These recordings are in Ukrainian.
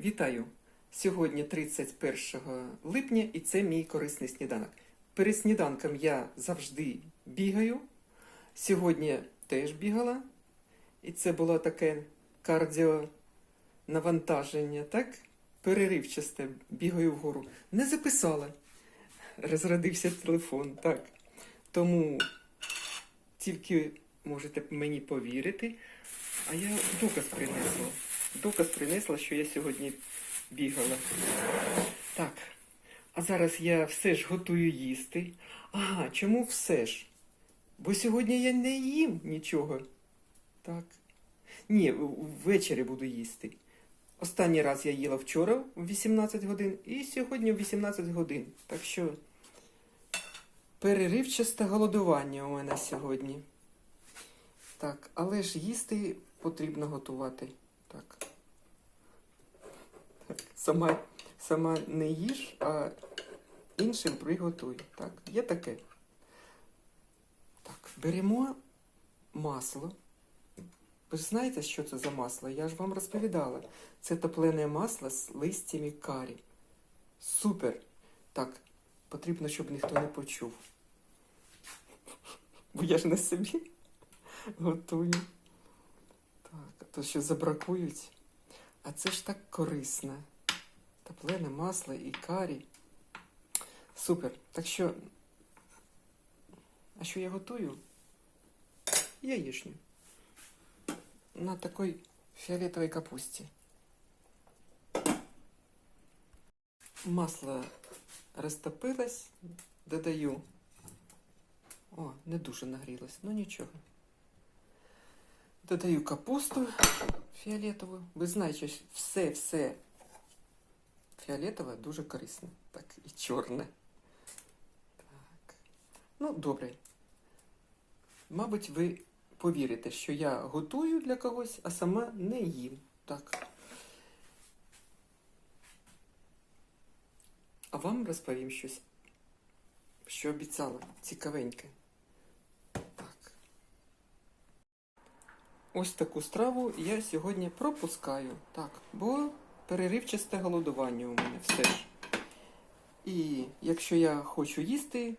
Вітаю! Сьогодні 31 липня і це мій корисний сніданок. Перед сніданком я завжди бігаю. Сьогодні теж бігала. І це було таке кардіо навантаження, так? Переривчасте, бігаю вгору. Не записала. Розрадився телефон, так. Тому тільки можете мені повірити. А я доказ принесла. Доказ принесла, що я сьогодні бігала. Так. А зараз я все ж готую їсти. Ага, чому все ж? Бо сьогодні я не їм нічого. Так. Ні, ввечері буду їсти. Останній раз я їла вчора в 18 годин і сьогодні в 18 годин. Так що переривчасте голодування у мене сьогодні. Так, але ж їсти потрібно готувати. Так. Сама, сама не їж, а іншим приготуй. Так, є таке. Так, беремо масло. Ви ж знаєте, що це за масло? Я ж вам розповідала. Це топлене масло з листями карі. Супер! Так, потрібно, щоб ніхто не почув. Бо я ж на собі готую. Так, а то ще забракують. А це ж так корисно. Топлене масло і карі. Супер. Так що. А що я готую? Яєчню. На такой фиолетовой капусте. Масло розтопилось, додаю. О, не дуже нагрілось, ну нічого. Додаю капусту фіолетову. Ви знаєте, що все-все фіолетове дуже корисне. Так, і чорне. Так. Ну, добре. Мабуть, ви повірите, що я готую для когось, а сама не їм. Так. А вам розповім щось, що обіцяла цікавеньке. Так. Ось таку страву я сьогодні пропускаю. Так, бо переривчасте голодування у мене все ж. І якщо я хочу їсти,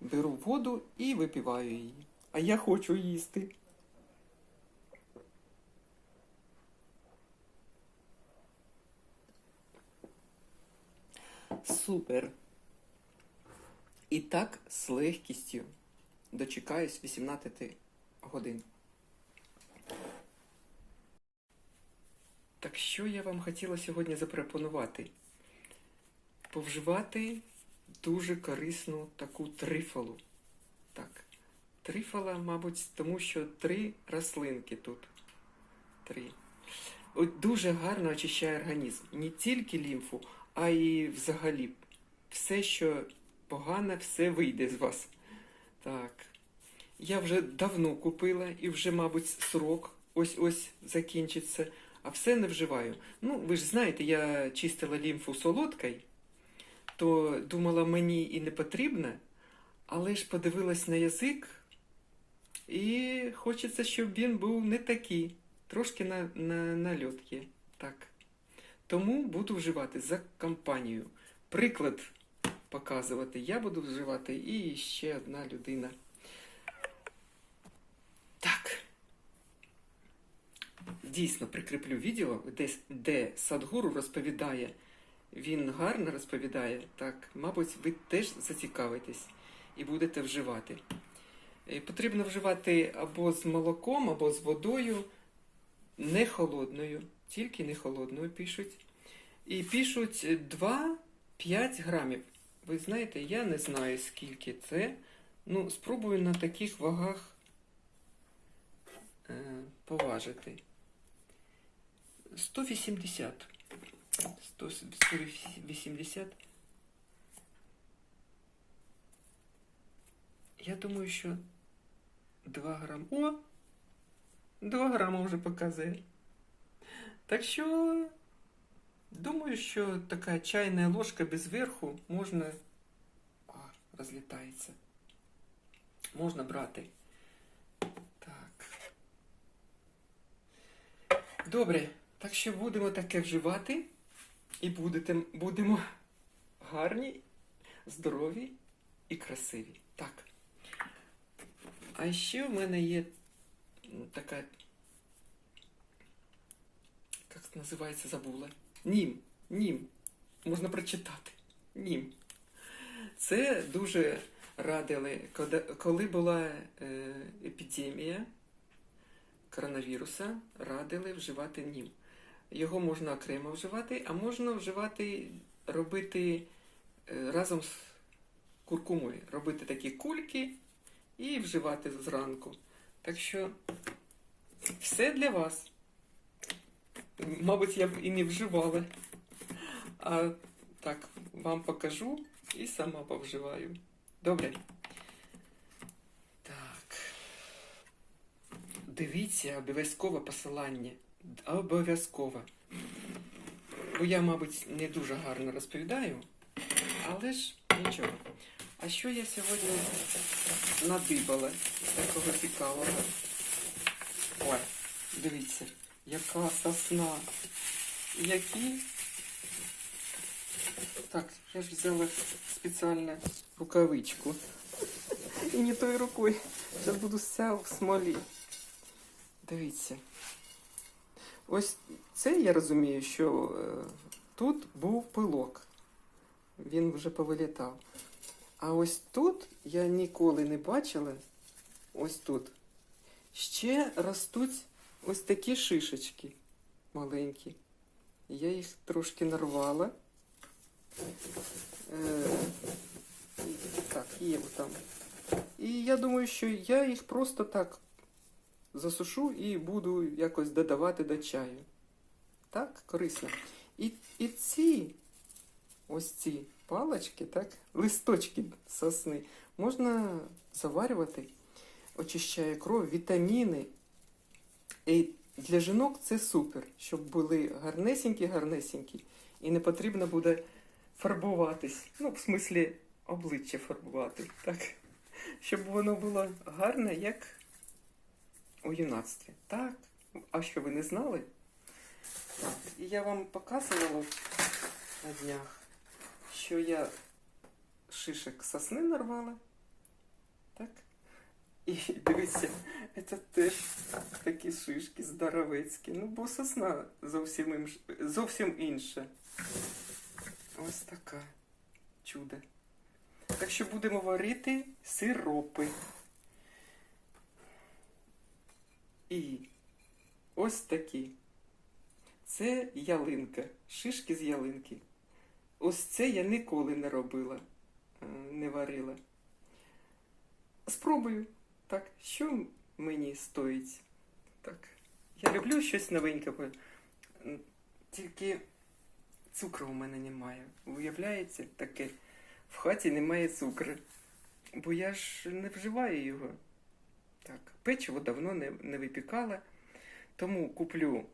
беру воду і випиваю її. А я хочу їсти. Супер. І так з легкістю дочекаюсь 18 годин. Що я вам хотіла сьогодні запропонувати? Повживати дуже корисну таку трифалу. Так. Трифала, мабуть, тому що три рослинки тут. Три. От дуже гарно очищає організм. Не тільки лімфу, а й взагалі. Все, що погане, все вийде з вас. Так. Я вже давно купила і вже, мабуть, срок ось-ось закінчиться, а все не вживаю. Ну, ви ж знаєте, я чистила лімфу солодкою, то думала, мені і не потрібно, але ж подивилась на язик, і хочеться, щоб він був не такий. Трошки на, на, нальот є. Так. Тому буду вживати за компанію. Приклад показувати я буду вживати і ще одна людина. Так. Дійсно прикріплю відео, де, де Садгуру розповідає. Він гарно розповідає. Так, мабуть, ви теж зацікавитесь і будете вживати. Е, Потрібно вживати або з молоком, або з водою, не холодною, тільки не холодною пишуть. І пишуть 2-5 грамів. Ви знаєте, я не знаю, скільки це. Ну, спробую на таких вагах е, поважити. 180. 100, 180. Я думаю, що 2 грам. О! 2 грама вже показує. Так що, думаю, що така чайна ложка без верху можна. О, розлітається. Можна брати. Так. Добре. Так що будемо таке вживати. і будете, будемо гарні, здорові і красиві. Так. А ще в мене є така. Як називається, забула? Нім. Нім. Можна прочитати. Нім. Це дуже радили, коли- коли була е, епідемія коронавіруса, радили вживати нім. Його можна окремо вживати, а можна вживати, робити е, разом з куркумою, робити такі кульки і вживати зранку. Так що все для вас. Мабуть, я б і не вживала. А так, вам покажу і сама повживаю. Добре. Так. Дивіться обов'язково посилання. Обов'язково. Бо я, мабуть, не дуже гарно розповідаю, але ж нічого. А що я сьогодні надибала такого цікавого? Ой, дивіться, яка сосна. Які. Так, я ж взяла спеціально рукавичку. І не тою рукою. Зараз буду вся в смолі. Дивіться. Ось це я розумію, що е, тут був пилок. Він вже повилітав. А ось тут я ніколи не бачила. Ось тут. Ще ростуть ось такі шишечки маленькі. Я їх трошки нарвала. Е, так, є там. І я думаю, що я їх просто так засушу і буду якось додавати до чаю. Так, корисно. І, і ці ось ці палочки, так, листочки сосни можна заварювати, очищає кров, вітаміни. І для жінок це супер, щоб були гарнесенькі-гарнесенькі. І не потрібно буде фарбуватись. Ну, в смислі, обличчя фарбувати, так? Щоб воно було гарне, як у юнацтві. Так. А що ви не знали? Я вам показувала на днях, що я шишек сосни нарвала. Так? І дивіться, це теж такі шишки здоровецькі. Ну, бо сосна зовсім, інш- зовсім інша. Ось така чудо. Так що будемо варити сиропи. І ось такі. Це ялинка, шишки з ялинки. Ось це я ніколи не робила, е, не варила. Спробую. Так, що мені стоїть? Так. Я люблю щось новеньке. Тільки цукру у мене немає. Уявляєте, таке. В хаті немає цукру. Бо я ж не вживаю його. Так, печиво давно не, не випікала. Тому куплю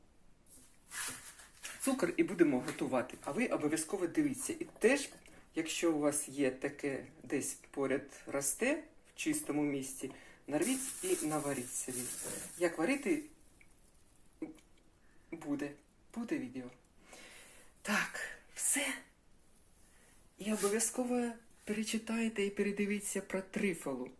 цукор і будемо готувати. А ви обов'язково дивіться. І теж, якщо у вас є таке десь поряд росте в чистому місці, нарвіть і наваріть собі. Як варити буде. Буде відео. Так, все. І обов'язково перечитайте і передивіться про трифалу.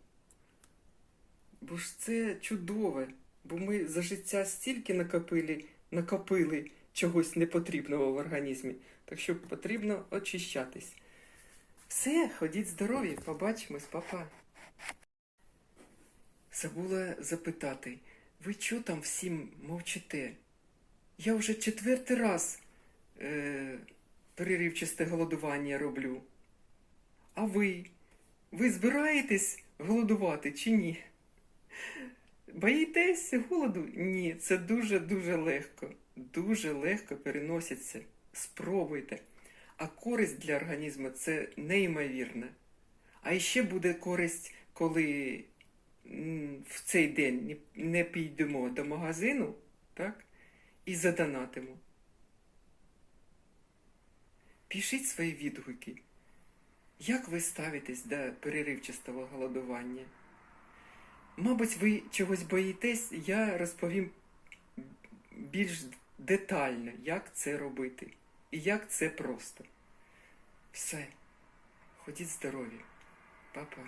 Бо ж це чудове, бо ми за життя стільки накопили, накопили чогось непотрібного в організмі, так що потрібно очищатись. Все, ходіть здорові, побачимось, папа. Забула запитати, ви чого там всім мовчите? Я вже четвертий раз е, переривчасте голодування роблю. А ви? Ви збираєтесь голодувати чи ні? Боїтесь голоду? Ні, це дуже-дуже легко. Дуже легко переноситься. Спробуйте. А користь для організму це неймовірна. А ще буде користь, коли в цей день не підемо до магазину, так? І задонатимо. Пишіть свої відгуки. Як ви ставитесь до переривчастого голодування? Мабуть, ви чогось боїтесь, я розповім більш детально, як це робити і як це просто. Все. Ходіть здорові. Па-па.